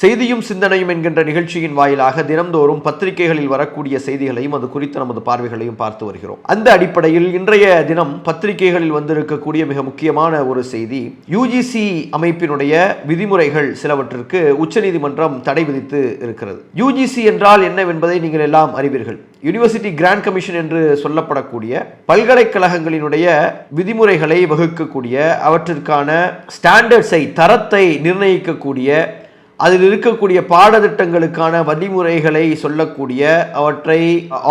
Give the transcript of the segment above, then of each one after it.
செய்தியும் சிந்தனையும் என்கின்ற நிகழ்ச்சியின் வாயிலாக தினம்தோறும் பத்திரிகைகளில் வரக்கூடிய செய்திகளையும் அது குறித்த நமது பார்வைகளையும் பார்த்து வருகிறோம். அந்த அடிப்படையில் இன்றைய தினம் பத்திரிகைகளில் வந்திருக்கக்கூடிய மிக முக்கியமான ஒரு செய்தி யுஜிசி அமைப்பினுடைய விதிமுறைகள் சிலவற்றிற்கு உச்சநீதிமன்றம் தடை விதித்து இருக்கிறது. யுஜிசி என்றால் என்னவென்பதை நீங்கள் எல்லாம் அறிவீர்கள். யூனிவர்சிட்டி கிராண்ட் கமிஷன் என்று சொல்லப்படக்கூடிய பல்கலைக்கழகங்களினுடைய விதிமுறைகளை வகுக்கக்கூடிய அவற்றிற்கான ஸ்டாண்டர்ட்ஸை தரத்தை நிர்ணயிக்கக்கூடிய அதில் இருக்கக்கூடிய பாடத்திட்டங்களுக்கான வழிமுறைகளை சொல்லக்கூடிய அவற்றை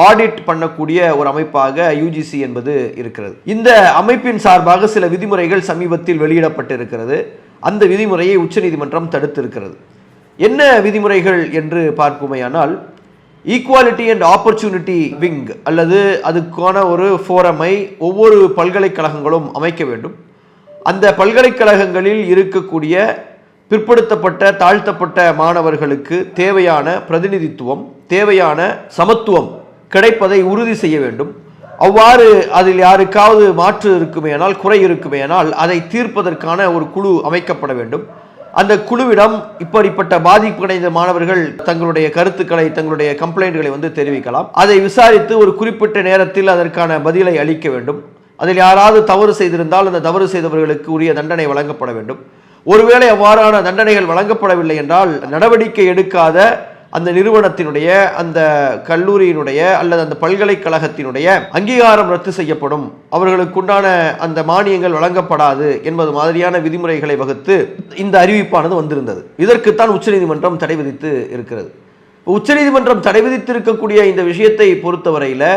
ஆடிட் பண்ணக்கூடிய ஒரு அமைப்பாக யூஜிசி என்பது இருக்கிறது. இந்த அமைப்பின் சார்பாக சில விதிமுறைகள் சமீபத்தில் வெளியிடப்பட்டிருக்கிறது. அந்த விதிமுறையை உச்சநீதிமன்றம் தடுத்திருக்கிறது. என்ன விதிமுறைகள் என்று பார்க்குமையானால் ஈக்குவாலிட்டி அண்ட் ஆப்பர்ச்சுனிட்டி விங் அல்லது அதுக்கான ஒரு ஃபோரமை ஒவ்வொரு பல்கலைக்கழகங்களும் அமைக்க வேண்டும். அந்த பல்கலைக்கழகங்களில் இருக்கக்கூடிய பிற்படுத்தப்பட்ட தாழ்த்தப்பட்ட மாணவர்களுக்கு தேவையான பிரதிநிதித்துவம் தேவையான சமத்துவம் கிடைப்பதை உறுதி செய்ய வேண்டும். அவ்வாறு அதில் யாருக்காவது மாற்று இருக்குமேனால் குறை இருக்குமேனால் அதை தீர்ப்பதற்கான ஒரு குழு அமைக்கப்பட வேண்டும். அந்த குழுவிடம் இப்படிப்பட்ட பாதிப்படைந்த மாணவர்கள் தங்களுடைய கருத்துக்களை தங்களுடைய கம்ப்ளைண்ட்களை வந்து தெரிவிக்கலாம். அதை விசாரித்து ஒரு குறிப்பிட்ட நேரத்தில் அதற்கான பதிலை அளிக்க வேண்டும். அதில் யாராவது தவறு செய்திருந்தால் அந்த தவறு செய்தவர்களுக்கு உரிய தண்டனை வழங்கப்பட வேண்டும். ஒருவேளை அவ்வாறான தண்டனைகள் வழங்கப்படவில்லை என்றால் நடவடிக்கை எடுக்காத அந்த நிறுவனத்தினுடைய அந்த கல்லூரியினுடைய அல்லது அந்த பல்கலைக்கழகத்தினுடைய அங்கீகாரம் ரத்து செய்யப்படும். அவர்களுக்குண்டான அந்த மானியங்கள் வழங்கப்படாது என்பது மாதிரியான விதிமுறைகளை வகுத்து இந்த அறிவிப்பானது வந்திருந்தது. இதற்குத்தான் உச்சநீதிமன்றம் தடை விதித்து இருக்கிறது. உச்சநீதிமன்றம் தடை விதித்திருக்கக்கூடிய இந்த விஷயத்தை பொறுத்தவரையில்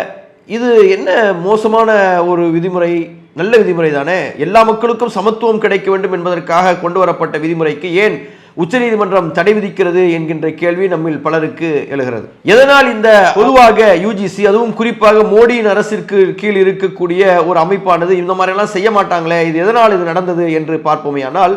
இது என்ன மோசமான ஒரு விதிமுறை? நல்ல விதிமுறை தானே? எல்லா மக்களுக்கும் சமத்துவம் கிடைக்க வேண்டும் என்பதற்காக கொண்டு வரப்பட்ட விதிமுறைக்கு ஏன் உச்சநீதிமன்றம் தடை விதிக்கிறது என்கின்ற கேள்வி நம்மில் பலருக்கு எழுகிறது. எதனால் இந்த பொதுவாக யூஜிசி அதுவும் குறிப்பாக மோடியின் அரசிற்கு கீழ் இருக்கக்கூடிய ஒரு அமைப்பானது இந்த மாதிரிலாம் செய்ய மாட்டாங்களே இது எதனால் இது நடந்தது என்று பார்ப்போமே. ஆனால்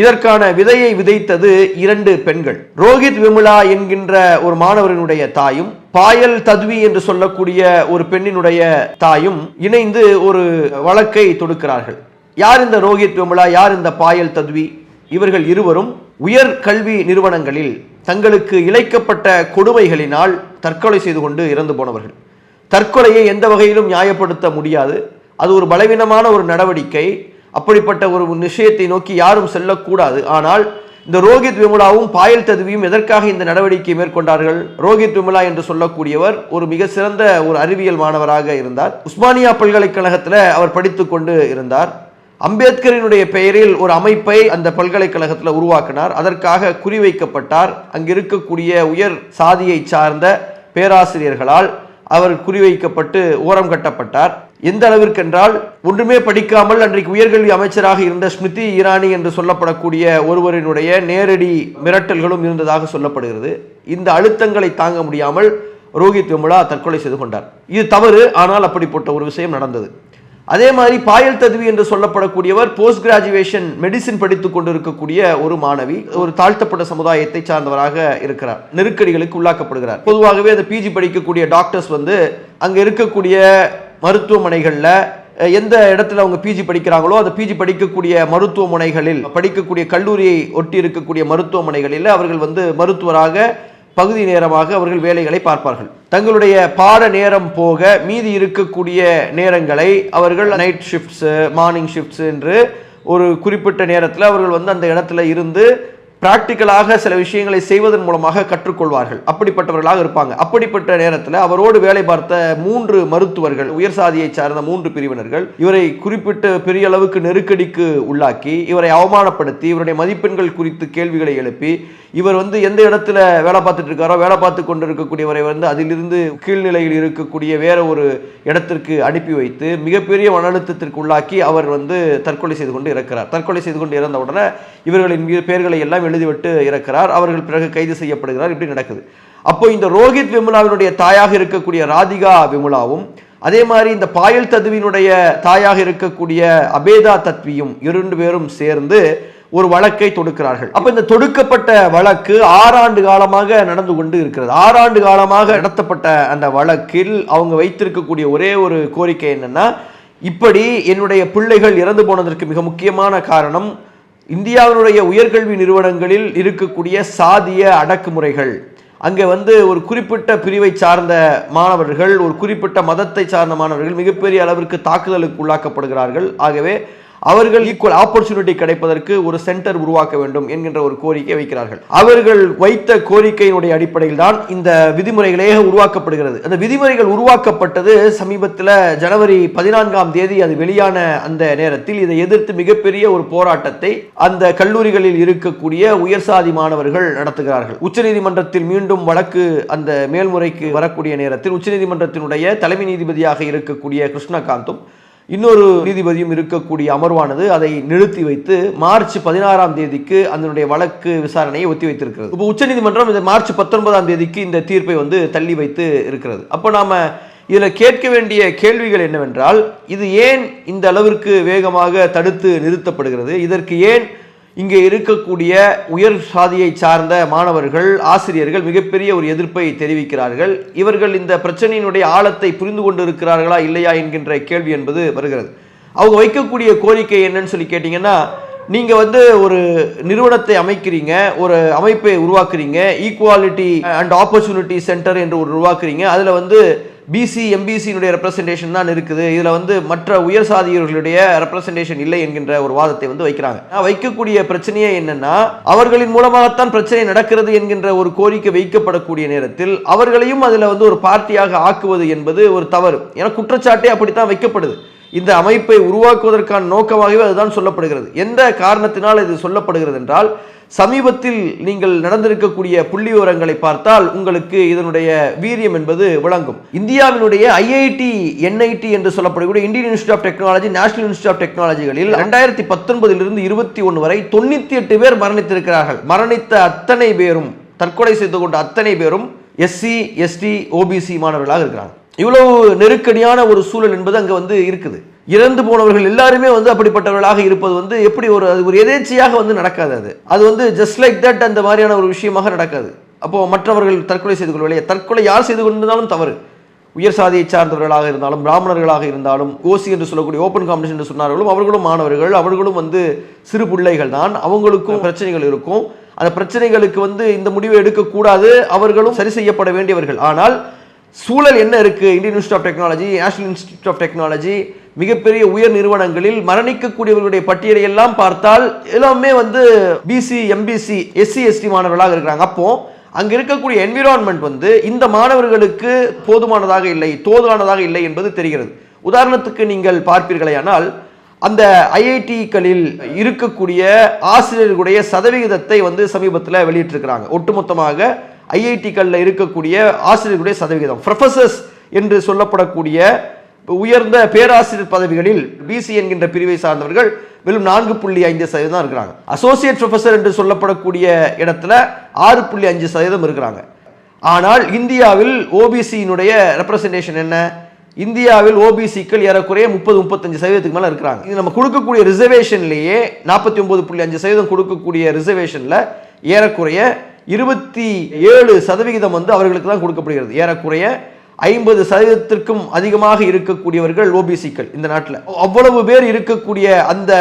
இதற்கான விதையை விதைத்தது இரண்டு பெண்கள். ரோஹித் விமலா என்கின்ற ஒரு மாணவரினுடைய தாயும் பாயல் தத்வி என்று சொல்லக்கூடிய ஒரு பெண்ணினுடைய தாயும் இணைந்து ஒரு வழக்கை தொடுக்கிறார்கள். யார் இந்த ரோஹித் விமலா யார் இந்த பாயல் தத்வி? இவர்கள் இருவரும் உயர் கல்வி நிறுவனங்களில் தங்களுக்கு இழைக்கப்பட்ட கொடுமைகளினால் தற்கொலை செய்து கொண்டு இறந்து போனவர்கள். தற்கொலையை எந்த வகையிலும் நியாயப்படுத்த முடியாது. அது ஒரு பலவீனமான ஒரு நடவடிக்கை. அப்படிப்பட்ட ஒரு விஷயத்தை நோக்கி யாரும் செல்லக்கூடாது. ஆனால் இந்த ரோஹித் விமலாவும் பாயல் ததுவியும் எதற்காக இந்த நடவடிக்கை மேற்கொண்டார்கள்? ரோஹித் விமலா என்று சொல்லக்கூடியவர் ஒரு மிக சிறந்த ஒரு அறிவியல் மாணவராக இருந்தார். உஸ்மானியா பல்கலைக்கழகத்தில் அவர் படித்து கொண்டு இருந்தார். அம்பேத்கரினுடைய பெயரில் ஒரு அமைப்பை அந்த பல்கலைக்கழகத்தில் உருவாக்கினார். அதற்காக குறிவைக்கப்பட்டார். அங்கு இருக்கக்கூடிய உயர் சாதியை சார்ந்த பேராசிரியர்களால் அவர் குறிவைக்கப்பட்டு ஓரம் கட்டப்பட்டார். எந்த அளவிற்கு என்றால் ஒன்றுமே படிக்காமல் அன்றைக்கு உயர்கல்வி அமைச்சராக இருந்த ஸ்மிருதி இரானி என்று சொல்லப்படக்கூடிய ஒருவரினுடைய நேரடி மிரட்டல்களும் இருந்ததாக சொல்லப்படுகிறது. இந்த அழுத்தங்களை தாங்க முடியாமல் ரோஹித் விமலா தற்கொலை செய்து கொண்டார். இது தவறு ஆனால் அப்படிப்பட்ட ஒரு விஷயம் நடந்தது. அதே மாதிரி பாயல் ததுவி என்று சொல்லப்படக்கூடியவர் போஸ்ட் கிராஜுவேஷன் மெடிசின் படித்துக் கொண்டிருக்கக்கூடிய ஒரு மாணவி ஒரு தாழ்த்தப்பட்ட சமுதாயத்தை சார்ந்தவராக இருக்கிறார். நெருக்கடிகளுக்கு உள்ளாக்கப்படுகிறார். பொதுவாகவே அந்த பிஜி படிக்கக்கூடிய டாக்டர்ஸ் வந்து அங்கே இருக்கக்கூடிய மருத்துவமனைகளில் எந்த இடத்துல அவங்க பிஜி படிக்கிறாங்களோ அந்த பிஜி படிக்கக்கூடிய மருத்துவமனைகளில் படிக்கக்கூடிய கல்லூரியை ஒட்டி இருக்கக்கூடிய மருத்துவமனைகளில் அவர்கள் வந்து மருத்துவராக பகுதி நேரமாக அவர்கள் வேலைகளை பார்ப்பார்கள். தங்களுடைய பாட நேரம் போக மீதி இருக்கக்கூடிய நேரங்களை அவர்கள் நைட் ஷிஃப்ட்ஸு மார்னிங் ஷிஃப்ட்ஸ் என்று ஒரு குறிப்பிட்ட நேரத்தில் அவர்கள் வந்து அந்த இடத்துல இருந்து பிராக்டிக்கலாக சில விஷயங்களை செய்வதன் மூலமாக கற்றுக்கொள்வார்கள். அப்படிப்பட்டவர்களாக இருப்பாங்க. அப்படிப்பட்ட நேரத்தில் அவரோடு வேலை பார்த்த மூன்று மருத்துவர்கள் உயர் சாதியை சார்ந்த மூன்று பிரிவினர்கள் இவரை குறிப்பிட்ட பெரிய அளவுக்கு நெருக்கடிக்கு உள்ளாக்கி இவரை அவமானப்படுத்தி இவருடைய மதிப்பெண்கள் குறித்து கேள்விகளை எழுப்பி இவர் வந்து எந்த இடத்துல வேலை பார்த்துட்டு இருக்காரோ வேலை பார்த்து கொண்டு இருக்கக்கூடியவரை வந்து அதிலிருந்து கீழ்நிலையில் இருக்கக்கூடிய வேற ஒரு இடத்திற்கு அனுப்பி வைத்து மிகப்பெரிய மன அழுத்தத்திற்கு உள்ளாக்கி அவர் வந்து தற்கொலை செய்து கொண்டு இறக்கிறார். தற்கொலை செய்து கொண்டு இறந்த உடனே இவர்களின் மீது பெயர்களை எல்லாம் எழுதிவிட்டு இறக்கிறார். அவர்கள் பிறகு கைது செய்யப்படுகிறார். இப்படி நடக்குது. அப்போ இந்த ரோஹித் விமுலாவினுடைய தாயாக இருக்கக்கூடிய ராதிகா விமுலாவும் அதே மாதிரி இந்த பாயல் ததுவினுடைய தாயாக இருக்கக்கூடிய அபேதா தத்வியும் இரண்டு பேரும் சேர்ந்து ஒரு வழக்கை தொடுக்கிறார்கள். அப்ப இந்த தொடுக்கப்பட்ட வழக்கு ஆறாண்டு காலமாக நடந்து கொண்டு இருக்கிறது. ஆறாண்டு காலமாக நடத்தப்பட்ட அந்த வழக்கில் அவங்க வைத்திருக்கக்கூடிய ஒரே ஒரு கோரிக்கை என்னன்னா இப்படி என்னுடைய பிள்ளைகள் இறந்து போனதற்கு மிக முக்கியமான காரணம் இந்தியாவினுடைய உயர்கல்வி நிறுவனங்களில் இருக்கக்கூடிய சாதிய அடக்குமுறைகள். அங்கே வந்து ஒரு குறிப்பிட்ட பிரிவை சார்ந்த மாணவர்கள் ஒரு குறிப்பிட்ட மதத்தை சார்ந்த மாணவர்கள் மிகப்பெரிய அளவிற்கு தாக்குதலுக்கு உள்ளாக்கப்படுகிறார்கள் ஆகவே அவர்கள் ஈக்குவல் ஆப்பர்ச்சுனிட்டி கிடைப்பதற்கு ஒரு சென்டர் உருவாக்க வேண்டும் என்கின்ற ஒரு கோரிக்கை வைக்கிறார்கள். அவர்கள் வைத்த கோரிக்கையினுடைய அடிப்படையில் தான் இந்த விதிமுறைகளே உருவாக்கப்படுகிறது. அந்த விதிமுறைகள் உருவாக்கப்பட்டது சமீபத்தில் ஜனவரி பதினான்காம் தேதி அது வெளியான அந்த நேரத்தில் இதை எதிர்த்து மிகப்பெரிய ஒரு போராட்டத்தை அந்த கல்லூரிகளில் இருக்கக்கூடிய உயர்சாதி மாணவர்கள் நடத்துகிறார்கள். உச்சநீதிமன்றத்தில் மீண்டும் வழக்கு அந்த மேல்முறைக்கு வரக்கூடிய நேரத்தில் உச்சநீதிமன்றத்தினுடைய தலைமை நீதிபதியாக இருக்கக்கூடிய கிருஷ்ணகாந்தும் இன்னொரு நீதிபதியும் இருக்கக்கூடிய அமர்வானது அதை நிறுத்தி வைத்து மார்ச் பதினாறாம் தேதிக்கு அதனுடைய வழக்கு விசாரணையை ஒத்தி வைத்திருக்கிறது. இப்போ உச்சநீதிமன்றம் இந்த மார்ச் பத்தொன்பதாம் தேதிக்கு இந்த தீர்ப்பை வந்து தள்ளி வைத்து இருக்கிறது. அப்போ நாம இதில் கேட்க வேண்டிய கேள்விகள் என்னவென்றால் இது ஏன் இந்த அளவிற்கு வேகமாக தடுத்து நிறுத்தப்படுகிறது? இதற்கு ஏன் இங்கே இருக்கக்கூடிய உயர் சாதியை சார்ந்த மாணவர்கள் ஆசிரியர்கள் மிகப்பெரிய ஒரு எதிர்ப்பை தெரிவிக்கிறார்கள். இவர்கள் இந்த பிரச்சனையினுடைய ஆழத்தை புரிந்து கொண்டு இருக்கிறார்களா இல்லையா என்கின்ற கேள்வி என்பது வருகிறது. அவங்க வைக்கக்கூடிய கோரிக்கை என்னன்னு சொல்லி கேட்டிங்கன்னா நீங்கள் வந்து ஒரு நிறுவனத்தை அமைக்கிறீங்க ஒரு அமைப்பை உருவாக்குறீங்க ஈக்குவாலிட்டி அண்ட் ஆப்பர்ச்சுனிட்டி சென்டர் என்று ஒரு உருவாக்குறீங்க. அதில் வந்து பிசி எம்பிசியினுடைய ரெப்ரசன்டேஷன் தான் இருக்குது. இதில் வந்து மற்ற உயர் சாதியர்களுடைய ரெப்ரசன்டேஷன் இல்லை என்கின்ற ஒரு வாதத்தை வந்து வைக்கிறாங்க. நான் வைக்கக்கூடிய பிரச்சனையே என்னன்னா அவர்களின் மூலமாகத்தான் பிரச்சனை நடக்கிறது என்கின்ற ஒரு கோரிக்கை வைக்கப்படக்கூடிய நேரத்தில் அவர்களையும் அதில் வந்து ஒரு பார்ட்டியாக ஆக்குவது என்பது ஒரு தவறு. ஏன்னா குற்றச்சாட்டே அப்படித்தான் வைக்கப்படுது. இந்த அமைப்பை உருவாக்குவதற்கான நோக்கமாகவே அதுதான் சொல்லப்படுகிறது. எந்த காரணத்தினால் இது சொல்லப்படுகிறது என்றால் சமீபத்தில் நீங்கள் நடந்திருக்கக்கூடிய புள்ளி விவரங்களை பார்த்தால் உங்களுக்கு இதனுடைய வீரியம் என்பது விளங்கும். இந்தியாவினுடைய ஐஐடி என்ஐடி என்று சொல்லப்படக்கூடிய Indian institute of technology national institute of டெக்னாலஜிகளில் ரெண்டாயிரத்தி பத்தொன்பதிலிருந்து இருபத்தி ஒன்று வரை தொண்ணூத்தி எட்டு பேர் மரணித்திருக்கிறார்கள். மரணித்த அத்தனை பேரும் தற்கொலை செய்து கொண்ட அத்தனை பேரும் எஸ்சி எஸ்டி ஓபிசி மாணவர்களாக இருக்கிறாங்க இவ்வளவு நெருக்கடியான ஒரு சூழல் என்பது அங்கே வந்து இருக்குது. இறந்து போனவர்கள் எல்லாருமே வந்து அப்படிப்பட்டவர்களாக இருப்பது வந்து எப்படி ஒரு அது ஒரு எதேச்சியாக வந்து நடக்காது அது. அது வந்து ஜஸ்ட் லைக் தட் அந்த மாதிரியான ஒரு விஷயமாக நடக்காது. அப்போது மற்றவர்கள் தற்கொலை செய்து கொள்வதில்லை. தற்கொலை யார் செய்து கொண்டிருந்தாலும் தவறு. உயர் சாதியை சார்ந்தவர்களாக இருந்தாலும் பிராமணர்களாக இருந்தாலும் ஓசி என்று சொல்லக்கூடிய ஓப்பன் காம்படிஷன் என்று சொன்னார்களும் அவர்களும் மாணவர்கள் அவர்களும் வந்து சிறு பிள்ளைகள் தான். அவங்களுக்கும் பிரச்சனைகள் இருக்கும். அந்த பிரச்சனைகளுக்கு வந்து இந்த முடிவை எடுக்கக்கூடாது. அவர்களும் சரி செய்யப்பட வேண்டியவர்கள். ஆனால் சூழல் என்ன இருக்குது Indian institute of technology national institute of technology மிகப்பெரிய உயர் நிறுவனங்களில் மரணிக்கக்கூடியவர்களுடைய பட்டியலை எல்லாம் பார்த்தால் எல்லாமே வந்து பிசி எம்பிசி எஸ்சி எஸ்டி மாணவர்களாக இருக்கிறாங்க. அப்போது அங்கே இருக்கக்கூடிய என்விரான்மெண்ட் வந்து இந்த மாணவர்களுக்கு போதுமானதாக இல்லை தோதுவானதாக இல்லை என்பது தெரிகிறது. உதாரணத்துக்கு நீங்கள் பார்ப்பீர்களேயானால் அந்த ஐஐடிக்களில் இருக்கக்கூடிய ஆசிரியர்களுடைய சதவிகிதத்தை வந்து சமீபத்தில் வெளியிட்டிருக்கிறாங்க. ஒட்டுமொத்தமாக ஐஐடிக்களில் இருக்கக்கூடிய ஆசிரியர்களுடைய சதவிகிதம். ப்ரொஃபசர்ஸ் என்று சொல்லப்படக்கூடிய உயர்ந்த பேராசிரியர் பதவிகளில் பிசி என்கின்ற பிரிவை சார்ந்தவர்கள் வெறும் நான்கு புள்ளி ஐந்து சதவீதம் இருக்கிறாங்க. அசோசியேட் ப்ரொஃபசர் என்று சொல்லப்படக்கூடிய இடத்துல ஆறு புள்ளி அஞ்சு சதவீதம் இருக்கிறாங்க. ஆனால் இந்தியாவில் ஓபிசியினுடைய ரெப்ரசன்டேஷன் என்ன? இந்தியாவில் ஓபிசிக்கள் ஏறக்குறைய முப்பது முப்பத்தஞ்சு சதவீதத்துக்கு மேலே இருக்கிறாங்க. இது நம்ம கொடுக்கக்கூடிய ரிசர்வேஷன்லேயே நாற்பத்தி ஒன்பது புள்ளி அஞ்சு சதவீதம் கொடுக்கக்கூடிய ரிசர்வேஷனில் ஏறக்குறைய இருபத்தி ஏழு சதவிகிதம் வந்து அவர்களுக்கு தான் கொடுக்கப்படுகிறது. ஏறக்குறைய ஐம்பது சதவீதத்திற்கும் அதிகமாக இருக்கக்கூடியவர்கள் ஓபிசிக்கள் இந்த நாட்டில். அவ்வளவு பேர் இருக்கக்கூடிய அந்த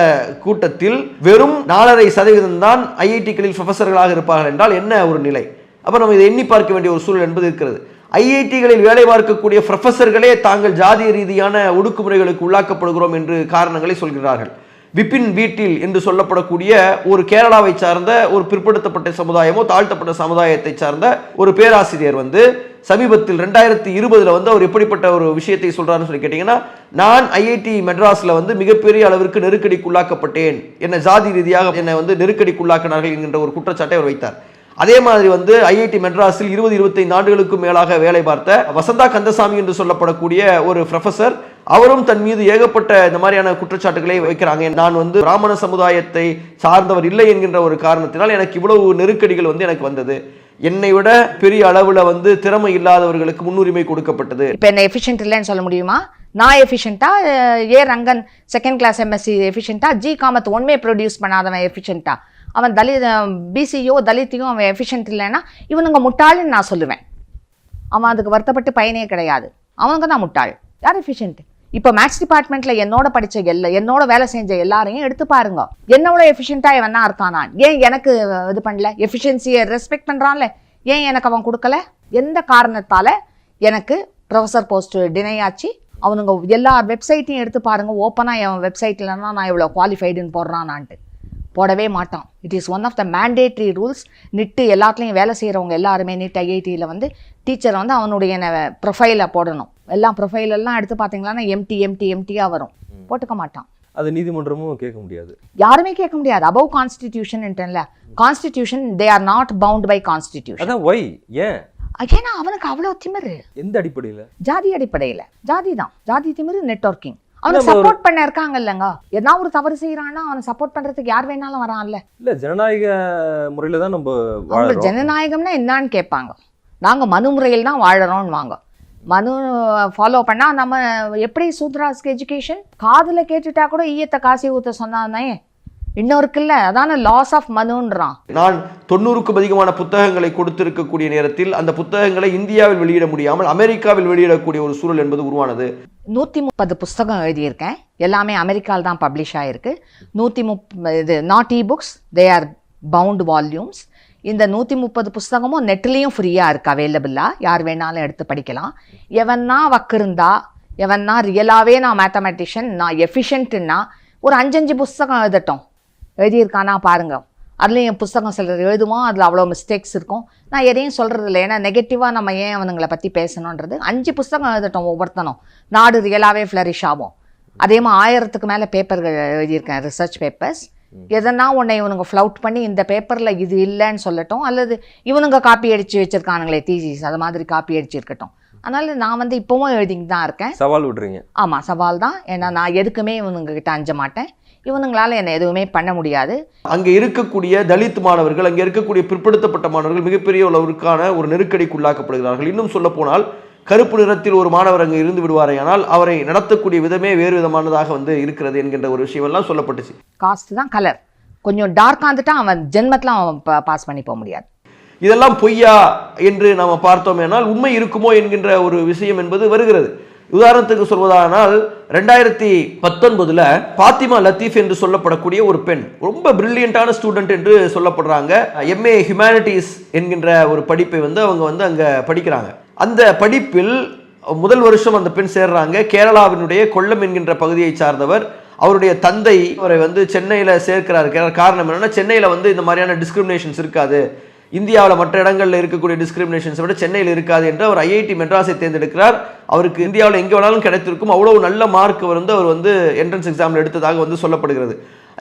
கூட்டத்தில் வெறும் நாலரை சதவீதம் தான் ஐஐடிகளில் ப்ரொஃபஸர்களாக இருப்பார்கள் என்றால் என்ன ஒரு நிலை? அப்போ நம்ம இதை எண்ணி பார்க்க வேண்டிய ஒரு சூழல் என்பது இருக்கிறது. ஐஐடிகளில் வேலை பார்க்கக்கூடிய ப்ரொஃபஸர்களே தாங்கள் ஜாதிய ரீதியான ஒடுக்குமுறைகளுக்கு உள்ளாக்கப்படுகிறோம் என்று காரணங்களை சொல்கிறார்கள். விபின் வீட்டில் என்று சொல்லப்படக்கூடிய ஒரு கேரளாவை சார்ந்த ஒரு பிற்படுத்தப்பட்ட சமுதாயமோ தாழ்த்தப்பட்ட சமுதாயத்தை சார்ந்த ஒரு பேராசிரியர் வந்து சமீபத்தில் ரெண்டாயிரத்தி இருபதுல வந்து அவர் எப்படிப்பட்ட ஒரு விஷயத்தை சொல்றாருன்னு சொல்லி கேட்டீங்கன்னா நான் ஐஐடி மெட்ராஸ்ல வந்து மிகப்பெரிய அளவிற்கு நெருக்கடிக்குள்ளாக்கப்பட்டேன். என்னை ஜாதி ரீதியாக என்னை வந்து நெருக்கடிக்குள்ளாக்கினார்கள் என்கின்ற ஒரு குற்றச்சாட்டை அவர் வைத்தார். அதே மாதிரி வந்து ஐஐடி மெட்ராஸில் இருபது இருபத்தைந்து ஆண்டுகளுக்கும் மேலாக வேலை பார்த்த வசந்தா கந்தசாமி என்று சொல்லப்படக்கூடிய ஒரு ப்ரொஃபசர் அவரும் தன் மீது ஏகப்பட்ட இந்த மாதிரியான குற்றச்சாட்டுகளை வைக்கிறாங்க. நான் வந்து பிராமண சமுதாயத்தை சார்ந்தவர் இல்லை என்கின்ற ஒரு காரணத்தினால் எனக்கு இவ்வளவு நெருக்கடிகள் வந்து எனக்கு வந்தது. என்னை விட பெரிய அளவுல வந்து திறமை இல்லாதவர்களுக்கு முன்னுரிமை கொடுக்கப்பட்டது. இப்போ என்ன எஃபிஷியன்ட் இல்லைன்னு சொல்ல முடியுமா? நான் எஃபிஷியண்ட்டா A Rangan second class MSc எஃபிஷியண்ட்டா G Kamath ஒன்மே ப்ரொடியூஸ் பண்ணாதவன் எஃபிஷியன்ட்டா அவன் தலித் பிசியோ தலித்தையும் அவன் எஃபிஷியன்ட் இல்லைன்னா இவனுங்க முட்டாள்னு நான் சொல்லுவேன். அவன் அதுக்கு வருத்தப்பட்டு பயனே கிடையாது. அவனுங்க தான் முட்டாள். யார் எஃபிஷியன்ட் இப்போ மேக்ஸ் டிபார்ட்மெண்ட்டில் என்னோட படித்த எல்லா என்னோட வேலை செஞ்ச எல்லாரையும் எடுத்து பாருங்க. என்னோட எஃபிஷியண்ட்டாக எவனா இருக்கானா? ஏன் எனக்கு இது பண்ணல? எஃபிஷியன்சியை ரெஸ்பெக்ட் பண்ணுறான்ல ஏன் எனக்கு அவன் கொடுக்கல? எந்த காரணத்தால் எனக்கு ப்ரொஃபஸர் போஸ்ட் டினை ஆச்சு? அவனுங்க எல்லா வெப்சைட்டையும் எடுத்து பாருங்க. ஓப்பனாக என் வெப்சைட்லன்னா நான் இவ்வளோ குவாலிஃபைடுன்னு போடுறானான்ட்டு. போடவே மாட்டான். It is one of the mandatory rules நிட்டு எல்லாத்துலேயும் வேலை செய்கிறவங்க எல்லாருமே நிட் ஐஐடியில் வந்து டீச்சர் வந்து அவனுடைய ப்ரொஃபைலை போடணும். எல்லாம் எல்லாம் எடுத்து பார்த்தீங்கன்னா எம்டி எம்டி எம்டியாக வரும். போட்டுக்க மாட்டான். அது நீதிமன்றமும் கேட்க முடியாது. யாருமே கேட்க முடியாது. Above கான்ஸ்டிடியூஷன்ல constitution they are not bound by constitution அதான் ஒய் ஏன்? ஏன்னா அவனுக்கு அவ்வளோ திமிரு. எந்த அடிப்படையில? ஜாதி அடிப்படையில். ஜாதி தான். ஜாதி திமிரு நெட்வொர்க்கிங் ஒரு- சப்போர்ட் பண்ண இருக்காங்க இல்லைங்க என்ன ஒரு தவறு செய்யறான்னா அவனை சப்போர்ட் பண்றதுக்கு யார் வேணாலும் வரான்ல. இல்ல ஜனநாயக முறையில தான் நம்ம அவங்க ஜனநாயகம்னா என்னன்னு கேட்பாங்க. நாங்க மனு முறையில் தான் வாழறோம்னு வாங்க. மனு ஃபாலோ பண்ணா நம்ம எப்படி சூத்ராஸ்க்கு எஜுகேஷன் காதுல கேட்டுட்டா கூட ஈயத்தை காசி ஊத்த சொன்னானே இன்னும் இருக்குல்ல அதான லாஸ் ஆஃப் மனுன்றான். நான் தொண்ணூறுக்கும் அதிகமான புத்தகங்களை கொடுத்திருக்கக்கூடிய நேரத்தில் அந்த புத்தகங்களை இந்தியாவில் வெளியிட முடியாமல் அமெரிக்காவில் வெளியிடக்கூடிய ஒரு சூழல் என்பது உருவானது. நூற்றி முப்பது புஸ்தகம் எழுதியிருக்கேன். எல்லாமே அமெரிக்காவில் தான் பப்ளிஷ் ஆகிருக்கு நூற்றி முப் இது not E books they are bound volumes இந்த நூற்றி முப்பது புஸ்தகமும் நெட்லேயும் ஃப்ரீயாக இருக்குது அவைலபிளாக யார் வேணாலும் எடுத்து படிக்கலாம். எவன்னா வக்கிருந்தா எவன்னா ரியலாகவே நான் மேத்தமெட்டிஷியன் நான் எஃபிஷியன்ட்டுன்னா ஒரு அஞ்சஞ்சு புஸ்தகம் எழுதட்டும். எழுதியிருக்கானா பாருங்க. அதுலேயும் என் புஸ்தகம் சிலர் எழுதுவோம் அதில் அவ்வளோ மிஸ்டேக்ஸ் இருக்கும். நான் எதையும் சொல்கிறது இல்லை ஏன்னா நெகட்டிவாக நம்ம ஏன் அவனுங்களை பற்றி பேசணுன்றது அஞ்சு புஸ்தகம் எழுதட்டும் ஒவ்வொருத்தனும். நாடு ரியலாகவே ஃப்ளரிஷ் ஆகும். அதே மாதிரி ஆயிரத்துக்கு மேலே பேப்பர்கள் எழுதியிருக்கேன். ரிசர்ச் பேப்பர்ஸ் எதனா உன்னை இவனுங்க ஃப்ளவுட் பண்ணி இந்த பேப்பரில் இது இல்லைன்னு சொல்லட்டும். அல்லது இவனுங்க காப்பி அடித்து வச்சிருக்கானுங்களே தீசிஸ் அது மாதிரி காப்பி அடிச்சு இருக்கட்டும். அதனால் நான் வந்து இப்போவும் எழுதிட்டு தான் இருக்கேன். சவால் விடுறீங்க. ஆமாம் சவால் தான். ஏன்னா நான் எதுக்குமே இவனுங்க கிட்ட அஞ்ச மாட்டேன். இவனுங்களால என்னை எதுவுமே பண்ண முடியாது. அங்கே இருக்கக்கூடிய தலித் மாணவர்கள் அங்கே இருக்கக்கூடிய பிற்படுத்தப்பட்ட மாணவர்கள் மிகப்பெரிய அளவிற்கான ஒரு நெருக்கடிக்கு உள்ளாக்கப்படுகிறார்கள். இன்னும் சொல்ல போனால் கருப்பு நிறத்தில் ஒரு மாணவர் அங்கே இருந்து விடுவாரேயானால் அவரை நடத்தக்கூடிய விதமே வேறு விதமானதாக வந்து இருக்கிறது என்கின்ற ஒரு விஷயமெல்லாம் சொல்லப்பட்டுச்சு. காஸ்ட் தான் கலர் கொஞ்சம் டார்க்காக இருந்துட்டா அவன் ஜென்மத்தில் அவன் பாஸ் பண்ணி போக முடியாது. இதெல்லாம் பொய்யா என்று நாம் பார்த்தோமேனால் உண்மை இருக்குமோ என்கின்ற ஒரு விஷயம் என்பது வருகிறது. உதாரணத்துக்கு சொல்வதானால் ரெண்டாயிரத்தி பத்தொன்பதுல பாத்திமா லத்தீஃப் என்று சொல்லப்படக்கூடிய ஒரு பெண் ரொம்ப பிரில்லியண்டான ஸ்டூடெண்ட் என்று சொல்லப்படுறாங்க. எம்ஏ ஹியூமனிட்டிஸ் என்கின்ற ஒரு படிப்பை வந்து அவங்க வந்து அங்கே படிக்கிறாங்க. அந்த படிப்பில் முதல் வருஷம் அந்த பெண் சேர்றாங்க. கேரளாவினுடைய கொல்லம் என்கின்ற பகுதியை சார்ந்தவர். அவருடைய தந்தை அவரை வந்து சென்னையில் சேர்க்கிறார். காரணம் என்னென்னா சென்னையில் வந்து இந்த மாதிரியான டிஸ்கிரிமினேஷன்ஸ் இருக்காது. இந்தியாவில் மற்ற இடங்களில் இருக்கக்கூடிய டிஸ்கிரிமினேஷன்ஸை விட சென்னையில் இருக்காது என்று அவர் ஐஐடி மெட்ராஸை தேர்ந்தெடுக்கிறார். அவருக்கு இந்தியாவில் எங்கே வேணாலும் கிடைத்திருக்கும். அவ்வளோ நல்ல மார்க் வந்து அவர் வந்து என்ட்ரன்ஸ் எக்ஸாமில் எடுத்ததாக வந்து சொல்லப்படுகிறது.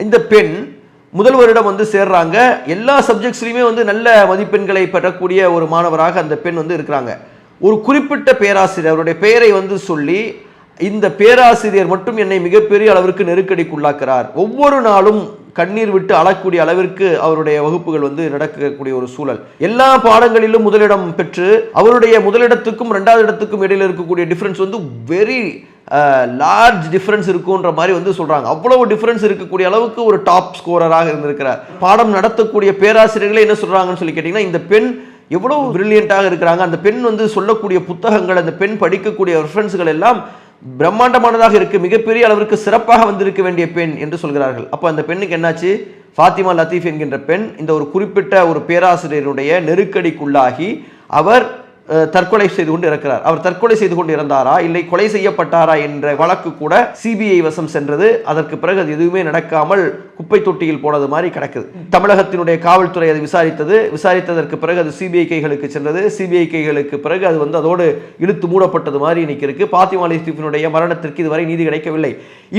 இந்த பெண் முதல் வருடம் வந்து சேர்றாங்க. எல்லா சப்ஜெக்ட்ஸ்லையுமே வந்து நல்ல மதிப்பெண்களை பெறக்கூடிய ஒரு மாணவராக அந்த பெண் வந்து இருக்கிறாங்க. ஒரு குறிப்பிட்ட பேராசிரியர் அவருடைய பெயரை வந்து சொல்லி இந்த பேராசிரியர் மட்டும் என்னை மிகப்பெரிய அளவிற்கு நெருக்கடிக்குள்ளாக்குறார். ஒவ்வொரு நாளும் கண்ணீர் விட்டு அழக்கூடிய அளவிற்கு அவருடைய வகுப்புகள் வந்து நடக்கக்கூடிய ஒரு சூழல். எல்லா பாடங்களிலும் முதலிடம் பெற்று அவருடைய முதலிடத்துக்கும் ரெண்டாவது இடத்துக்கும் இடையில் இருக்கக்கூடிய டிஃப்ரென்ஸ் வந்து வெரி லார்ஜ் டிஃப்ரென்ஸ் இருக்குன்ற மாதிரி வந்து சொல்றாங்க. அவ்வளவு டிஃப்ரென்ஸ் இருக்கக்கூடிய அளவுக்கு ஒரு டாப் ஸ்கோரராக இருந்திருக்கிறார். பாடம் நடத்தக்கூடிய பேராசிரியர்களே என்ன சொல்றாங்கன்னு சொல்லி கேட்டீங்கன்னா இந்த பெண் எவ்வளவு பிரில்லியண்டாக இருக்கிறாங்க. அந்த பெண் வந்து சொல்லக்கூடிய புத்தகங்கள் அந்த பெண் படிக்கக்கூடிய ரெஃபரன்ஸுகள் எல்லாம் பிரம்மாண்டமானதாக இருக்கு மிகப்பெரிய அளவிற்கு சிறப்பாக வந்திருக்க வேண்டிய பெண் என்று சொல்கிறார்கள். அப்போ அந்த பெண்ணுக்கு என்னாச்சு? ஃபாத்திமா லத்தீஃப் என்கின்ற பெண் இந்த ஒரு குறிப்பிட்ட ஒரு பேராசிரியருடைய நெருக்கடிக்குள்ளாகி அவர் தற்கொலை செய்து கொண்டு இருக்கிறார் அவர் தற்கொலை செய்து கொண்டு இருந்தாரா இல்லை கொலை செய்யப்பட்டாரா என்ற வழக்கு கூட சிபிஐ வசம் சென்றது. அதற்கு பிறகு அது எதுவுமே நடக்காமல் குப்பை தொட்டியில் போனது மாதிரி கிடக்குது. தமிழகத்தினுடைய காவல்துறை அதை விசாரித்தது. விசாரித்ததற்கு பிறகு அது சிபிஐ கைகளுக்கு சென்றது. சிபிஐ கைகளுக்கு பிறகு அது வந்து அதோடு இழுத்து மூடப்பட்டது மாதிரி இன்னைக்கு இருக்கு. பாத்திமா லத்தீஃபினுடைய மரணத்திற்கு இதுவரை நீதி கிடைக்கவில்லை.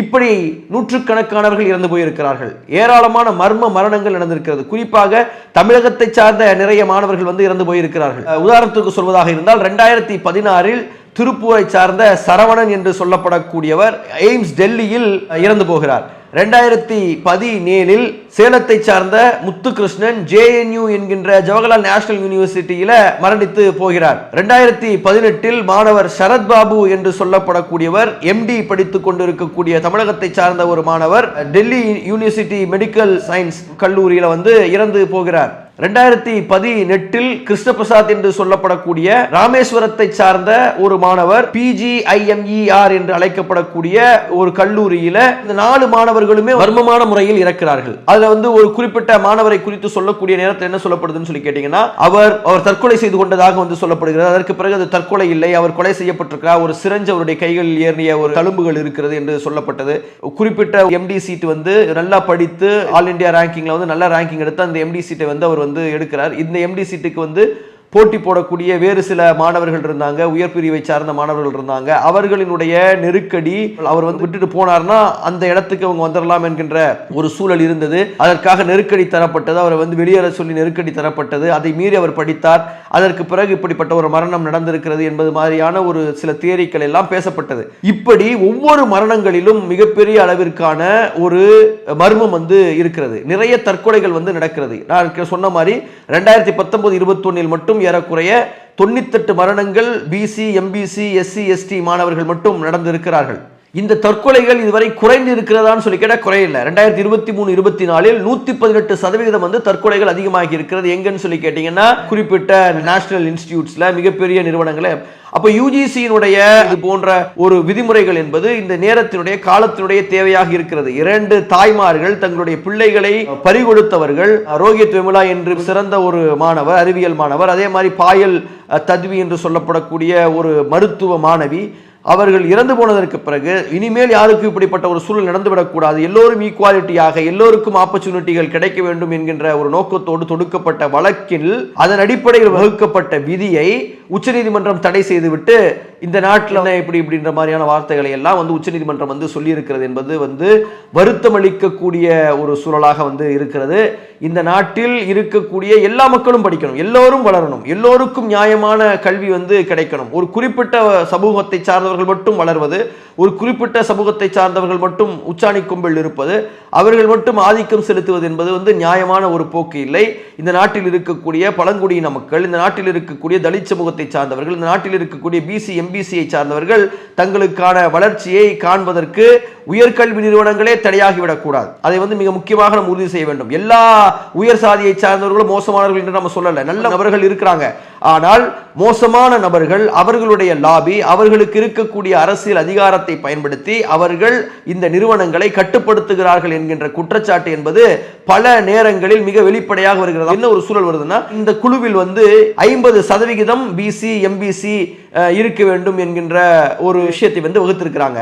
இப்படி நூற்றுக்கணக்கானவர்கள் இறந்து போயிருக்கிறார்கள். ஏராளமான மர்ம மரணங்கள் நடந்திருக்கிறது. குறிப்பாக தமிழகத்தை சார்ந்த நிறைய மாணவர்கள் வந்து இறந்து போயிருக்கிறார்கள். உதாரணத்துக்கு உதாரணத்துக்கு சொல்வதாக இருந்தால் ரெண்டாயிரத்தி பதினாறில் திருப்பூரை சார்ந்த சரவணன் என்று சொல்லப்படக்கூடியவர் எய்ம்ஸ் டெல்லியில் இறந்து போகிறார். ரெண்டாயிரத்தி பதினேழில் சேலத்தை சார்ந்த முத்துகிருஷ்ணன் ஜேஎன்யூ என்கின்ற ஜவஹர்லால் நேஷனல் யூனிவர்சிட்டியில மரணித்து போகிறார். ரெண்டாயிரத்தி பதினெட்டில் மாணவர் சரத்பாபு என்று சொல்லப்படக்கூடியவர் எம்டி படித்துக் கொண்டிருக்கக்கூடிய தமிழகத்தை சார்ந்த ஒரு மாணவர் டெல்லி யூனிவர்சிட்டி மெடிக்கல் சயின்ஸ் கல்லூரியில வந்து இறந்து போகிறார். ரெண்டாயிரத்தி பதினெட்டில் கிருஷ்ணபிரசாத் என்று சொல்லப்படக்கூடிய ராமேஸ்வரத்தை சார்ந்த ஒரு மாணவர் பிஜிஐஎம்இஆர் என்று அழைக்கப்படக்கூடிய ஒரு கல்லூரியில இந்த நாலு மாணவர்களுமே மர்மமான முறையில் இறக்கிறார்கள். அதுல வந்து ஒரு குறிப்பிட்ட மாணவரை குறித்து சொல்லக்கூடிய நேரத்தில் என்ன சொல்லப்படுதுன்னு சொல்லி கேட்டீங்கன்னா அவர் அவர் தற்கொலை செய்து கொண்டதாக வந்து சொல்லப்படுகிறது. அதற்கு பிறகு அது தற்கொலை இல்லை அவர் கொலை செய்யப்பட்டிருக்கிறார். ஒரு சிரஞ்சு அவருடைய கைகளில் ஏறிய ஒரு தழும்புகள் இருக்கிறது என்று சொல்லப்பட்டது. குறிப்பிட்ட எம்டி சீட் வந்து நல்லா படித்து ஆல் இந்தியா ரேங்கிங்ல வந்து நல்ல ரேங்கிங் எடுத்து அந்த எம்டி சீட்டை வந்து அவர் வந்து எடுக்கிறார். இந்த எம்டி சீட்டுக்கு வந்து போட்டி போடக்கூடிய வேறு சில மாணவர்கள் இருந்தாங்க உயர் பிரிவை சார்ந்த மாணவர்கள் இருந்தாங்க. அவர்களினுடைய நெருக்கடி அவர் வந்து விட்டுட்டு போனார்னா அந்த இடத்துக்கு அவங்க வந்துடலாம் என்கின்ற ஒரு சூழல் இருந்தது. அதற்காக நெருக்கடி தரப்பட்டது. அவரை வந்து வெளியேற சொல்லி நெருக்கடி தரப்பட்டது. அதை மீறி அவர் படித்தார். அதற்கு பிறகு இப்படிப்பட்ட ஒரு மரணம் நடந்திருக்கிறது என்பது மாதிரியான ஒரு சில தியரிக்கள் எல்லாம் பேசப்பட்டது. இப்படி ஒவ்வொரு மரணங்களிலும் மிகப்பெரிய அளவிற்கான ஒரு மர்மம் வந்து இருக்கிறது. நிறைய தற்கொலைகள் வந்து நடக்கிறது. நான் சொன்ன மாதிரி ரெண்டாயிரத்தி பத்தொன்பது இருபத்தொன்னில் மட்டும் ஏறக்குறைய தொண்ணூத்தெட்டு மரணங்கள் பிசி எம்பிசி எஸ்சி எஸ்டி மாணவர்கள் மட்டும் நடந்திருக்கிறார்கள். இந்த தற்கொலைகள் இதுவரை குறைந்து இருக்கிறதான்னு சொல்லி கேட்டால் குறையில்லை ரெண்டாயிரத்தி இருபத்தி மூணு இருபத்தி நாலில் நூத்தி பதினெட்டு சதவீதம் வந்து தற்கொலைகள் அதிகமாகி இருக்கிறது. எங்கன்னு சொல்லி கேட்டீங்கன்னா குறிப்பிட்ட நேஷனல் இன்ஸ்டிடியூட்ஸ்ல மிகப்பெரிய நிறுவனங்களை. அப்போ யூஜிசியினுடைய இது போன்ற ஒரு விதிமுறைகள் என்பது இந்த நேரத்தினுடைய காலத்தினுடைய தேவையாக இருக்கிறது. இரண்டு தாய்மார்கள் தங்களுடைய பிள்ளைகளை பறிகொடுத்தவர்கள். ரோஹித் விமலா என்று சிறந்த ஒரு மாணவர் அறிவியல் மாணவர். அதே மாதிரி பாயல் தத்வி என்று சொல்லப்படக்கூடிய ஒரு மருத்துவ மாணவி. அவர்கள் இறந்து போனதற்கு பிறகு இனிமேல் யாருக்கும் இப்படிப்பட்ட ஒரு சூழல் நடந்துவிடக்கூடாது. எல்லோரும் ஈக்குவாலிட்டியாக எல்லோருக்கும் ஆப்பர்ச்சுனிட்டிகள் கிடைக்க வேண்டும் என்கின்ற ஒரு நோக்கத்தோடு தொடுக்கப்பட்ட வழக்கில் அதன் அடிப்படையில் வகுக்கப்பட்ட விதியை உச்சநீதிமன்றம் தடை செய்துவிட்டு இந்த நாட்டில் என்ன இப்படி இப்படின்ற மாதிரியான வார்த்தைகளை எல்லாம் வந்து உச்சநீதிமன்றம் வந்து சொல்லியிருக்கிறது என்பது வந்து வருத்தம் அளிக்கக்கூடிய ஒரு சூழலாக வந்து இருக்கிறது. இந்த நாட்டில் இருக்கக்கூடிய எல்லா மக்களும் படிக்கணும் எல்லோரும் வளரணும் எல்லோருக்கும் நியாயமான கல்வி வந்து கிடைக்கணும். ஒரு குறிப்பிட்ட சமூகத்தை சார்ந்தவர்கள் மட்டும் வளர்வது ஒரு குறிப்பிட்ட சமூகத்தை சார்ந்தவர்கள் மட்டும் உச்சாணி கும்பில் இருப்பது அவர்கள் மட்டும் ஆதிக்கம் செலுத்துவது என்பது வந்து நியாயமான ஒரு போக்கு இல்லை. இந்த நாட்டில் இருக்கக்கூடிய பழங்குடியின மக்கள் இந்த நாட்டில் இருக்கக்கூடிய தலித் சமூகத்தை சார்ந்தவர்கள் இந்த நாட்டில் இருக்கக்கூடிய பிசி எம்பிசியை சார்ந்தவர்கள் தங்களுக்கான வளர்ச்சியை காண்பதற்கு உயர்கல்வி நிறுவனங்களே தடையாகிவிடக்கூடாது. அதை வந்து மிக முக்கியமாக நம்ம உறுதி செய்ய வேண்டும். எல்லா உயர் சாதியை சார்ந்தவர்களும் மோசமானவர்கள் என்று நம்ம சொல்லலை. நல்ல நபர்கள் இருக்கிறாங்க. ஆனால் மோசமான நபர்கள் அவர்களுடைய லாபி அவர்களுக்கு இருக்கக்கூடிய அரசியல் அதிகாரத்தை பயன்படுத்தி அவர்கள் இந்த நிறுவனங்களை கட்டுப்படுத்துகிறார்கள் என்கின்ற குற்றச்சாட்டு என்பது பல நேரங்களில் மிக வெளிப்படையாக வருகிறது. என்ன ஒரு சூழல் வருதுன்னா இந்த குழுவில் வந்து ஐம்பது சதவிகிதம் பிசி எம்பிசி இருக்க வேண்டும் என்கின்ற ஒரு விஷயத்தை வந்து வகுத்திருக்கிறாங்க.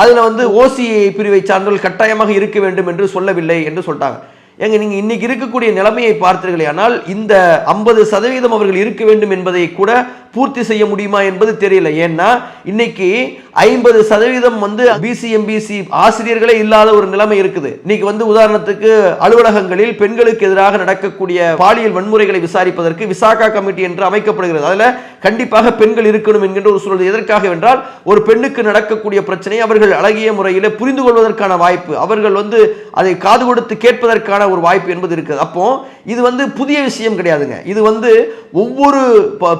அதில் வந்து ஓசிஐ பிரிவை சார்ந்தவர்கள் கட்டாயமாக இருக்க வேண்டும் என்று சொல்லவில்லை என்று சொல்லிட்டாங்க ஏங்க நீங்க இன்னைக்கு இருக்கக்கூடிய நிலைமையை பார்த்தீர்களே ஆனால் இந்த ஐம்பது சதவீதம் அவர்கள் இருக்க வேண்டும் என்பதை கூட பூர்த்தி செய்ய முடியுமா என்பது தெரியல. ஏன்னா இன்னைக்கு ஐம்பது சதவீதம் வந்து பிசி எம்பிசி ஆசிரியர்களே இல்லாத ஒரு நிலைமை இருக்குது. இன்னைக்கு வந்து உதாரணத்துக்கு அலுவலகங்களில் பெண்களுக்கு எதிராக நடக்கக்கூடிய பாலியல் வன்முறைகளை விசாரிப்பதற்கு விசாகா கமிட்டி என்று அமைக்கப்படுகிறது. அதுல கண்டிப்பாக பெண்கள் இருக்கணும் என்கின்ற ஒரு சூழல் எதற்காக என்றால் ஒரு பெண்ணுக்கு நடக்கக்கூடிய பிரச்சனையை அவர்கள் அழகிய முறையில் புரிந்து கொள்வதற்கான வாய்ப்பு. அவர்கள் வந்து அதை காது கொடுத்து கேட்பதற்கான ஒரு வாய்ப்பு என்பது இருக்குது. அப்போ இது வந்து புதிய விஷயம் கிடையாதுங்க. இது வந்து ஒவ்வொரு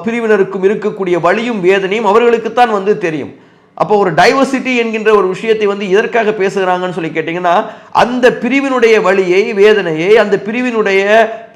பிரிவினருக்கும் இருக்கக்கூடிய வழியும் வேதனையும் அவர்களுக்குத்தான் வந்து தெரியும். அப்போ ஒரு டைவர்சிட்டி என்கின்ற ஒரு விஷயத்தை வந்து எதற்காக பேசுகிறாங்கன்னு சொல்லி கேட்டிங்கன்னா அந்த பிரிவினுடைய வழியை வேதனையை அந்த பிரிவினுடைய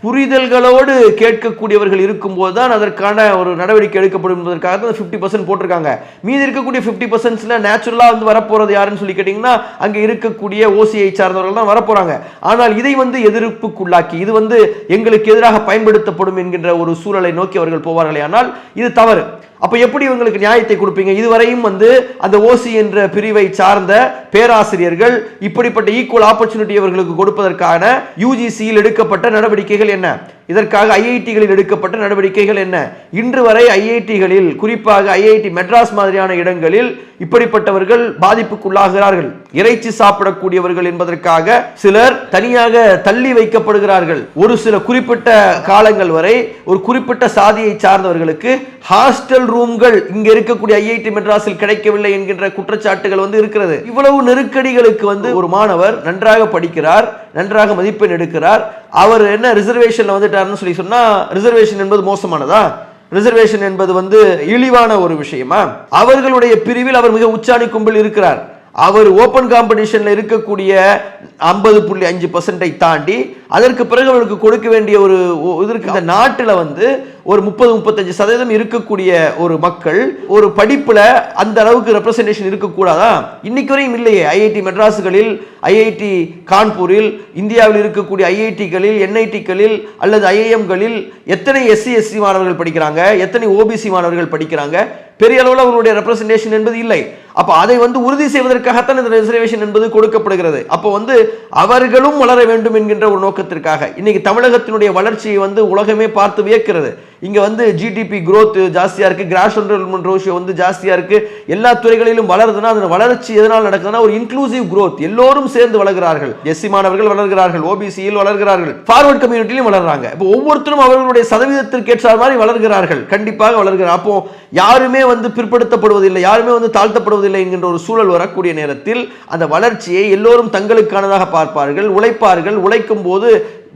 புரிதல்களோடு கேட்கக்கூடியவர்கள் இருக்கும்போது தான் அதற்கான ஒரு நடவடிக்கை எடுக்கப்படும் என்பதற்காக தான் ஃபிஃப்டி பர்சன்ட் போட்டிருக்காங்க. மீதி இருக்கக்கூடிய ஃபிஃப்டி பர்சன்ட்ஸில் நேச்சுரலாக வந்து வரப்போகிறது யாருன்னு சொல்லி கேட்டிங்கன்னா அங்கே இருக்கக்கூடிய ஓசிஐ சார்ந்தவர்கள் தான் வரப்போகிறாங்க ஆனால் இதை வந்து எதிர்ப்புக்குள்ளாக்கி இது வந்து எங்களுக்கு எதிராக பயன்படுத்தப்படும் என்கின்ற ஒரு சூழலை நோக்கி அவர்கள் போவார்களே. ஆனால் இது தவறு. அப்ப எப்படி இவங்களுக்கு நியாயத்தை கொடுப்பீங்க? இதுவரையும் வந்து அந்த ஓசி என்ற பிரிவை சார்ந்த பேராசிரியர்கள் இப்படிப்பட்ட ஈக்குவல் ஆப்பர்ச்சுனிட்டி அவர்களுக்கு கொடுப்பதற்கான யூஜிசியில் எடுக்கப்பட்ட நடவடிக்கைகள் என்ன? இதற்காக ஐஐடிகளில் எடுக்கப்பட்ட நடவடிக்கைகள் என்ன? இன்று வரை ஐஐடிகளில் குறிப்பாக ஐஐடி மெட்ராஸ் மாதிரியான இடங்களில் இப்படிப்பட்டவர்கள் பாதிப்புக்குள்ளாகிறார்கள். இறைச்சி சாப்பிடக்கூடியவர்கள் என்பதற்காக சிலர் தனியாக தள்ளி வைக்கப்படுகிறார்கள். ஒரு சில குறிப்பிட்ட காலங்கள் வரை ஒரு குறிப்பிட்ட சாதியை சார்ந்தவர்களுக்கு ஹாஸ்டல் ரூம்கள் இங்க இருக்கக்கூடிய ஐஐடி மெட்ராஸில் கிடைக்கவில்லை என்கின்ற குற்றச்சாட்டுகள் வந்து இருக்கிறது. இவ்வளவு நெருக்கடிகளுக்கு வந்து ஒரு மாணவர் நன்றாக படிக்கிறார் நன்றாக மதிப்பெண் எடுக்கிறார். அவர் என்ன ரிசர்வேஷன்ல வந்துட்டாருன்னு சொல்லி சொன்னா ரிசர்வேஷன் என்பது மோசமானதா? ரிசர்வேஷன் என்பது வந்து இழிவான ஒரு விஷயமா? அவர்களுடைய பிரிவில் அவர் மிக உச்சாணி கும்பல் இருக்கிறார். அவர் ஓப்பன் காம்படிஷனில் இருக்கக்கூடிய ஐம்பது புள்ளி அஞ்சு பர்சன்டை தாண்டி அதற்கு பிறகு அவருக்கு கொடுக்க வேண்டிய ஒரு இதற்கு இந்த நாட்டில் வந்து ஒரு முப்பது முப்பத்தஞ்சு சதவீதம் இருக்கக்கூடிய ஒரு மக்கள் ஒரு படிப்பில் அந்த அளவுக்கு ரெப்ரசன்டேஷன் இருக்கக்கூடாதா? இன்னைக்கு வரையும் இல்லையே. ஐஐடி மெட்ராஸுகளில் ஐஐடி கான்பூரில் இந்தியாவில் இருக்கக்கூடிய ஐஐடிகளில் என்ஐடிகளில் அல்லது ஐஐஎம்களில் எத்தனை எஸ்சி எஸ்சி மாணவர்கள் படிக்கிறாங்க? எத்தனை ஓபிசி மாணவர்கள் படிக்கிறாங்க? பெரிய அளவில் அவர்களுடைய ரெப்ரசன்டேஷன் என்பது இல்லை. அப்போ அதை வந்து உறுதி செய்வதற்காகத்தான் இந்த ரிசர்வேஷன் என்பது கொடுக்கப்படுகிறது. அப்போ வந்து அவர்களும் வளர வேண்டும் என்கின்ற ஒரு நோக்கத்திற்காக. இன்னைக்கு தமிழகத்தினுடைய வளர்ச்சியை வந்து உலகமே பார்த்து வியக்கிறது. இங்கே வந்து ஜிடிபி growth ஜாஸ்தியாக இருக்குது கிராஸ் என்ரோல்மெண்ட் ரோஷியோ வந்து ஜாஸ்தியாக இருக்குது எல்லா துறைகளிலும் வளருதுன்னா அதன் வளர்ச்சி எதனால் நடக்குதுன்னா ஒரு இன்க்ளூசிவ் growth. எல்லோரும் சேர்ந்து வளர்கிறார்கள். எஸ்சி மாணவர்கள் வளர்கிறார்கள். ஓபிசியில் வளர்கிறார்கள். ஃபார்வர்ட் கம்யூனிட்டிலையும் வளர்றாங்க. இப்போ ஒவ்வொருத்தரும் அவர்களுடைய சதவீதத்திற்கு ஏற்ற மாதிரி வளர்கிறார்கள். கண்டிப்பாக வளர்கிறார். அப்போ யாருமே வந்து பிற்படுத்தப்படுவதில்லை யாருமே வந்து தாழ்த்தப்படுவதில்லை என்கின்ற ஒரு சூழல் வரக்கூடிய நேரத்தில் அந்த வளர்ச்சியை எல்லோரும் தங்களுக்கானதாக பார்ப்பார்கள் உழைப்பார்கள் உழைக்கும் போது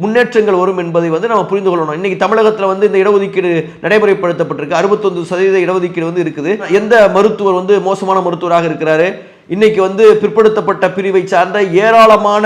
முன்னேற்றங்கள் வரும் என்பதை வந்து நம்ம புரிந்து கொள்ளணும். இன்னைக்கு தமிழகத்தில் வந்து இந்த இடஒதுக்கீடு நடைமுறைப்படுத்தப்பட்டிருக்கு. அறுபத்தொன்று சதவீத இடஒதுக்கீடு வந்து இருக்குது. எந்த மருத்துவர் வந்து மோசமான மருத்துவராக இருக்கிறாரு? இன்னைக்கு வந்து பிற்படுத்தப்பட்ட பிரிவை சார்ந்த ஏராளமான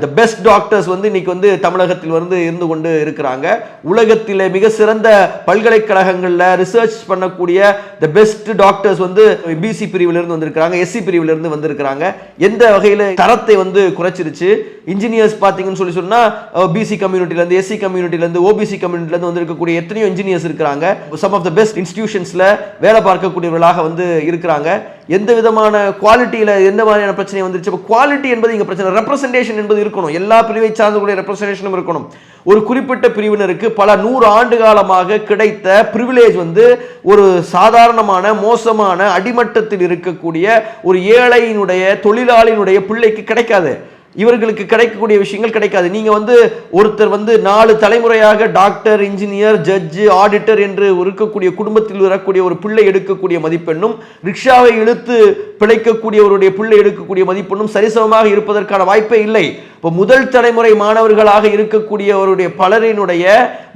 த பெஸ்ட் டாக்டர்ஸ் வந்து இன்னைக்கு வந்து தமிழகத்தில் வந்து இருந்து கொண்டு இருக்கிறாங்க. உலகத்திலே மிக சிறந்த பல்கலைக்கழகங்களில் ரிசர்ச் பண்ணக்கூடிய த பெஸ்ட் டாக்டர்ஸ் வந்து பிசி பிரிவிலிருந்து வந்திருக்கிறாங்க எஸ்சி பிரிவிலிருந்து வந்திருக்கிறாங்க. எந்த வகையில் தரத்தை வந்து குறைச்சிருச்சு? இன்ஜினியர்ஸ் பார்த்தீங்கன்னு சொல்லி சொன்னால் பிசி கம்யூனிட்டிலேருந்து எஸ்சி கம்யூனிட்டிலேருந்து ஓபிசி கம்யூனிட்டிலேருந்து வந்திருக்கக்கூடிய எத்தனையோ இன்ஜினியர்ஸ் இருக்கிறாங்க. சம் ஆஃப் த பெஸ்ட் இன்ஸ்டிடியூஷன்ஸில் வேலை பார்க்கக்கூடியவர்களாக வந்து இருக்கிறாங்க. எந்த விதமான குவாலிட்டியில் எந்த மாதிரியான பிரச்சனை வந்துருச்சு? இப்போ குவாலிட்டி என்பது இங்கே பிரச்சனை. ரெப்ரசன்டேஷன் என்பது இருக்கணும். எல்லா பிரிவை சார்ந்தக்கூடிய ரெப்ரசன்டேஷனும் இருக்கணும். ஒரு குறிப்பிட்ட பிரிவினருக்கு பல நூறு ஆண்டு காலமாக கிடைத்த பிரிவிலேஜ் வந்து ஒரு சாதாரணமான மோசமான அடிமட்டத்தில் இருக்கக்கூடிய ஒரு ஏழையினுடைய தொழிலாளியினுடைய பிள்ளைக்கு கிடைக்காது. இவர்களுக்கு கிடைக்கக்கூடிய விஷயங்கள் கிடைக்காது. நீங்க வந்து ஒருத்தர் வந்து நாலு தலைமுறையாக டாக்டர் இன்ஜினியர் ஜட்ஜு ஆடிட்டர் என்று இருக்கக்கூடிய குடும்பத்தில் வரக்கூடிய ஒரு பிள்ளை எடுக்கக்கூடிய மதிப்பெண்ணும் ரிக்ஷாவை இழுத்து பிழைக்கக்கூடியவருடைய பிள்ளை எடுக்கக்கூடிய மதிப்பெண்ணும் சரிசமமாக இருப்பதற்கான வாய்ப்பே இல்லை. இப்போ முதல் தலைமுறை மாணவர்களாக இருக்கக்கூடியவருடைய பலரினுடைய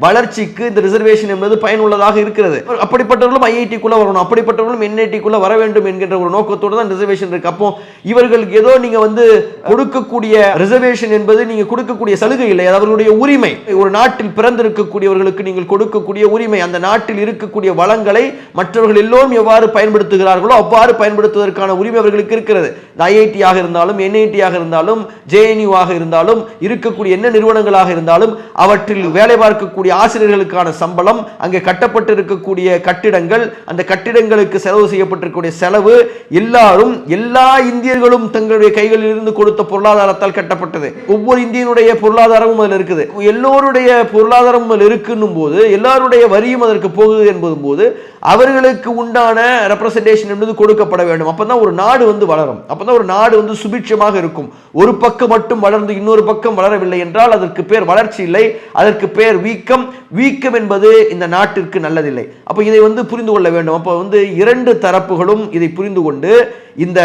வளர்ச்சிக்கு இந்த ரிசர்வேஷன் என்பது பயனுள்ளதாக இருக்கிறது. அப்படிப்பட்டவர்களும் ஐஐடிக்குள்ளே வரணும். அப்படிப்பட்டவர்களும் என்ஐடிக்குள்ளே வர வேண்டும் என்கின்ற ஒரு நோக்கத்தோடு தான் ரிசர்வேஷன் இருக்கு. அப்போ இவர்களுக்கு ஏதோ நீங்க வந்து கொடுக்கக்கூடிய ரிசர்வேஷன் என்பது நீங்கள் கொடுக்கக்கூடிய சலுகை இல்லை. அது அவர்களுடைய உரிமை. ஒரு நாட்டில் பிறந்திருக்கக்கூடியவர்களுக்கு நீங்கள் கொடுக்கக்கூடிய உரிமை. அந்த நாட்டில் இருக்கக்கூடிய வளங்களை மற்றவர்கள் எல்லோரும் எவ்வாறு பயன்படுத்துகிறார்களோ அவ்வாறு பயன்படுத்துவதற்கான உரிமை அவர்களுக்கு இருக்கிறது. ஐஐடியாக இருந்தாலும் என்ஐடியாக இருந்தாலும் ஜேஎன்யூவாக இருந்தாலும் இருக்கக்கூடிய என்ன நிறுவனங்களாக இருந்தாலும் அவற்றில் வேலை பார்க்கக்கூடிய ஆசிரியர்களுக்கான சம்பளம் அங்கே கட்டப்பட்டு இருக்கக்கூடிய கட்டிடங்கள் அந்த கட்டிடங்களுக்கு செலவு செய்யப்பட்டிருக்கக்கூடிய செலவு எல்லாரும் எல்லா இந்தியர்களும் தங்களுடைய கைகளில் இருந்து கொடுத்த பொருளாதாரத்தால் கட்டப்பட்டது. ஒவ்வொரு இந்தியனுடைய பொருளாதாரமும் அதில் இருக்குது. எல்லோருடைய பொருளாதாரம் அதில் இருக்குன்னும் போது எல்லாருடைய வரியும் அதற்கு போகுது என்பதும் போது அவர்களுக்கு உண்டான ரெப்ரசன்டேஷன் என்பது கொடுக்கப்பட வேண்டும். அப்பதான் ஒரு நாடு வந்து வளரும். அப்பதான் ஒரு நாடு வந்து சுபிட்சமாக இருக்கும். ஒரு பக்கம் மட்டும் வளர்ந்து இன்னொரு பக்கம் வளரவில்லை என்றால் அதற்கு பேர் வளர்ச்சி இல்லை அதற்கு பேர் வீக்கம். வீக்கம் என்பது இந்த நாட்டிற்கு நல்லதில்லை. அப்போ இதை வந்து புரிந்து கொள்ள வேண்டும். அப்போ வந்து இரண்டு தரப்புகளும் இதை புரிந்து கொண்டு இந்த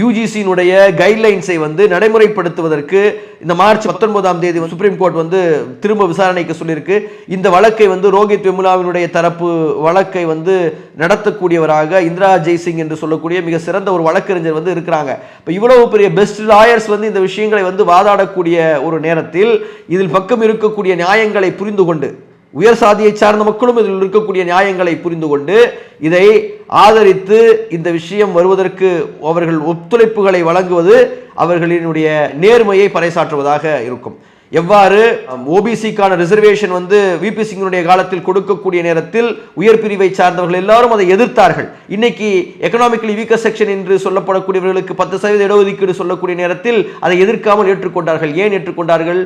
யூஜிசியினுடைய கைட்லைன்ஸை வந்து நடைமுறைப்படுத்துவதற்கு இந்த மார்ச் பத்தொன்பதாம் தேதி சுப்ரீம் கோர்ட் வந்து திரும்ப விசாரணைக்கு சொல்லியிருக்கு. இந்த வழக்கை வந்து ரோஹித் வெமுலாவினுடைய தரப்பு வழக்கை வந்து நடத்தக்கூடியவராக இந்திரா ஜெய்சிங் என்று சொல்லக்கூடிய மிக சிறந்த ஒரு வழக்கறிஞர் வந்து இருக்கிறாங்க. இப்போ இவ்வளவு பெரிய பெஸ்ட் லாயர்ஸ் வந்து இந்த விஷயங்களை வந்து வாதாடக்கூடிய ஒரு நேரத்தில் இதில் பக்கம் இருக்கக்கூடிய நியாயங்களை புரிந்து கொண்டு உயர் சாதியை சார்ந்த மக்களும் இதில் இருக்கக்கூடிய நியாயங்களை புரிந்து கொண்டு இதை ஆதரித்து இந்த விஷயம் வருவதற்கு அவர்கள் ஒத்துழைப்புகளை வழங்குவது அவர்களினுடைய நேர்மையை பறைசாற்றுவதாக இருக்கும். எவ்வாறு ஓபிசிக்கான ரிசர்வேஷன் வந்து விபி சிங்கினுடைய காலத்தில் கொடுக்கக்கூடிய நேரத்தில் உயர் பிரிவை சார்ந்தவர்கள் எல்லாரும் அதை எதிர்த்தார்கள். இன்னைக்கு எக்கனாமிக்கலி வீக்கர் செக்ஷன் என்று சொல்லப்படக்கூடியவர்களுக்கு பத்து சதவீத இடஒதுக்கீடு சொல்லக்கூடிய நேரத்தில் அதை எதிர்க்காமல் ஏற்றுக்கொண்டார்கள். ஏன் ஏற்றுக்கொண்டார்கள்?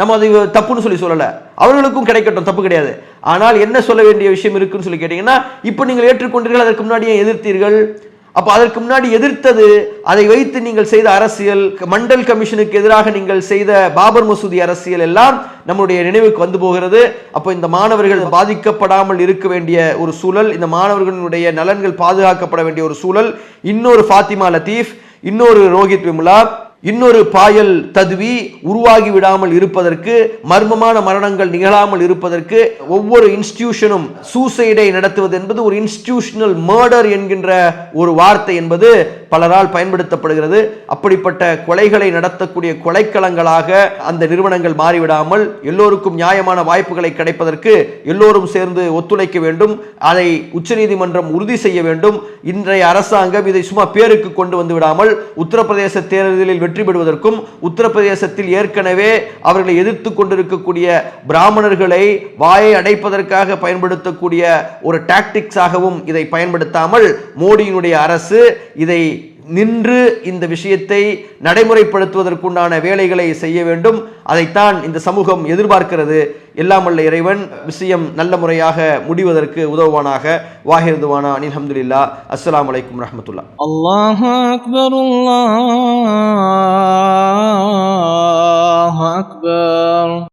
நம்ம அது தப்புன்னு சொல்லி சொல்லலை. அவர்களுக்கும் கிடைக்கட்டும் தப்பு கிடையாது. ஆனால் என்ன சொல்ல வேண்டிய விஷயம் இருக்குன்னு சொல்லி கேட்டீங்கன்னா இப்போ நீங்கள் ஏற்றுக்கொண்டீர்கள் அதற்கு முன்னாடியே எதிர்த்தீர்கள்? அப்போ அதற்கு முன்னாடி எதிர்த்தது அதை வைத்து நீங்கள் செய்த அரசியல் மண்டல் கமிஷனுக்கு எதிராக நீங்கள் செய்த பாபர் மசூதி அரசியல் எல்லாம் நம்முடைய நினைவுக்கு வந்து போகிறது. அப்போ இந்த மாணவர்கள் பாதிக்கப்படாமல் இருக்க வேண்டிய ஒரு சூழல் இந்த மாணவர்களுடைய நலன்கள் பாதுகாக்கப்பட வேண்டிய ஒரு சூழல். இன்னொரு ஃபாத்திமா லத்தீஃப் இன்னொரு ரோஹித் விமுலா இன்னொரு பாயல் ததுவி உருவாகி விடாமல் இருப்பதற்கு மர்மமான மரணங்கள் நிகழாமல் இருப்பதற்கு ஒவ்வொரு இன்ஸ்டிடியூஷனும் சூசைடை நடத்துவது என்பது ஒரு இன்ஸ்டிடியூஷனல் மர்டர் என்கின்ற ஒரு வார்த்தை என்பது பலரால் பயன்படுத்தப்படுகிறது. அப்படிப்பட்ட கொலைகளை நடத்தக்கூடிய கொலைக்களங்களாக அந்த நிறுவனங்கள் மாறிவிடாமல் எல்லோருக்கும் நியாயமான வாய்ப்புகளை கிடைப்பதற்கு எல்லோரும் சேர்ந்து ஒத்துழைக்க வேண்டும். அதை உச்சநீதிமன்றம் உறுதி செய்ய வேண்டும். இன்றைய அரசாங்கம் இதை சும்மா பேருக்கு கொண்டு வந்து விடாமல் உத்தரப்பிரதேச தேர்தலில் வெற்றி பெறுவதற்கும் உத்தரப்பிரதேசத்தில் ஏற்கனவே அவர்களை எதிர்த்து கொண்டிருக்கக்கூடிய பிராமணர்களை வாயை அடைப்பதற்காக பயன்படுத்தக்கூடிய ஒரு டாக்டிக்ஸாகவும் இதை பயன்படுத்தாமல் மோடியினுடைய அரசு இதை நின்று இந்த விஷயத்தை நடைமுறைப்படுத்துவதற்குண்டான வேலைகளை செய்ய வேண்டும். அதைத்தான் இந்த சமூகம் எதிர்பார்க்கிறது. எல்லாமல்ல இறைவன் விஷயம் நல்ல முறையாக முடிவதற்கு உதவுவானாக. வாஹிருதுவானா அனிலம்துல்லா அஸ்லாம் வலைக்கம் ரஹமத்துல்லா அல்லாஹ் அக்பர் அல்லாஹ் அக்பர்.